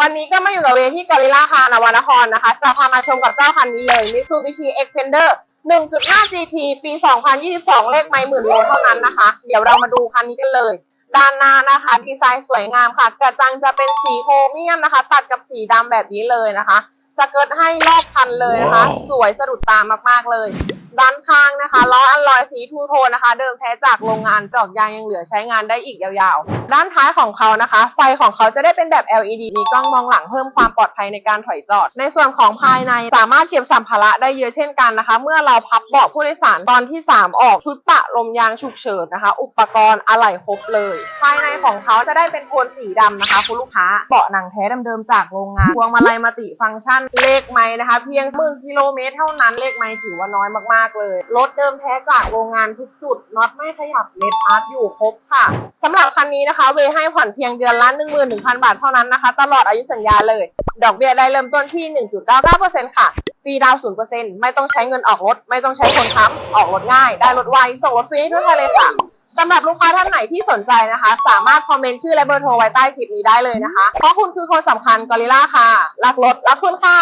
วันนี้ก็มาอยู่กับเวที่กอริล่าคานวนครนะคะ จะพามาชมกับเจ้าคันนี้เลย Mitsubishi Xpander 1.5 GT ปี 2022 เลขไม่หมื่นโลเท่านั้นนะคะ เดี๋ยวเรามาดูคันนี้กันเลย ด้านหน้านะคะ ดีไซน์สวยงามค่ะ กระจังจะเป็นสีโครเมียมนะคะ ตัดกับสีดำแบบนี้เลยนะคะ สเกิร์ตให้รอบคันเลยนะคะ สวยสะดุดตามากๆเลย ด้านข้างนะคะล้ออัลลอยสีทูโทนนะคะ เดิมแท้จากโรงงานดอกยางยังเหลือใช้งานได้อีกยาวๆ ด้านท้ายของเขานะคะ ไฟของเขาจะได้เป็นแบบ LED มีกล้องมองหลังเพิ่มความปลอดภัยในการถอยจอด ในส่วนของภายในสามารถเก็บสัมภาระได้เยอะเช่นกันนะคะ เมื่อเราพับเบาะผู้โดยสารตอนที่ 3 ออกชุดปะ ลมยางฉุกเฉินนะคะ อุปกรณ์อะไหล่ครบเลย ภายในของเขาจะได้เป็นโทนสีดำนะคะ คุณลูกค้าเบาะหนังแท้เดิมๆจากโรงงานพวงมาลัยมัติฟังก์ชันเลขไม้นะคะ เพียงหมื่นกิโลเมตรเท่านั้นเลขไม้ถือว่าน้อยมากๆเลยรถเดิมแท้จากโรงงานทุกจุดน็อตไม่ขยับเลดอาร์ตอยู่ครบค่ะสำหรับคันนี้นะคะ เวให้ผ่อนเพียงเดือนละ11,000 บาทเท่านั้นนะคะ ตลอดอายุสัญญาเลย ดอกเบี้ยได้เริ่มต้นที่ 1.99%ค่ะฟรีดาวน์0%ไม่ต้องใช้เงินออกรถ ไม่ต้องใช้คนค้ำออกรถง่าย ได้รถไวส่งรถฟรีให้ทั่วไทยเลยค่ะสำหรับลูกค้าท่านไหนที่สนใจนะคะ สามารถคอมเมนต์ชื่อและเบอร์โทรไว้ใต้คลิปนี้ได้เลยนะคะ เพราะคุณคือคนสำคัญกอริล่าค่ะ รักรถรักคุณค่ะ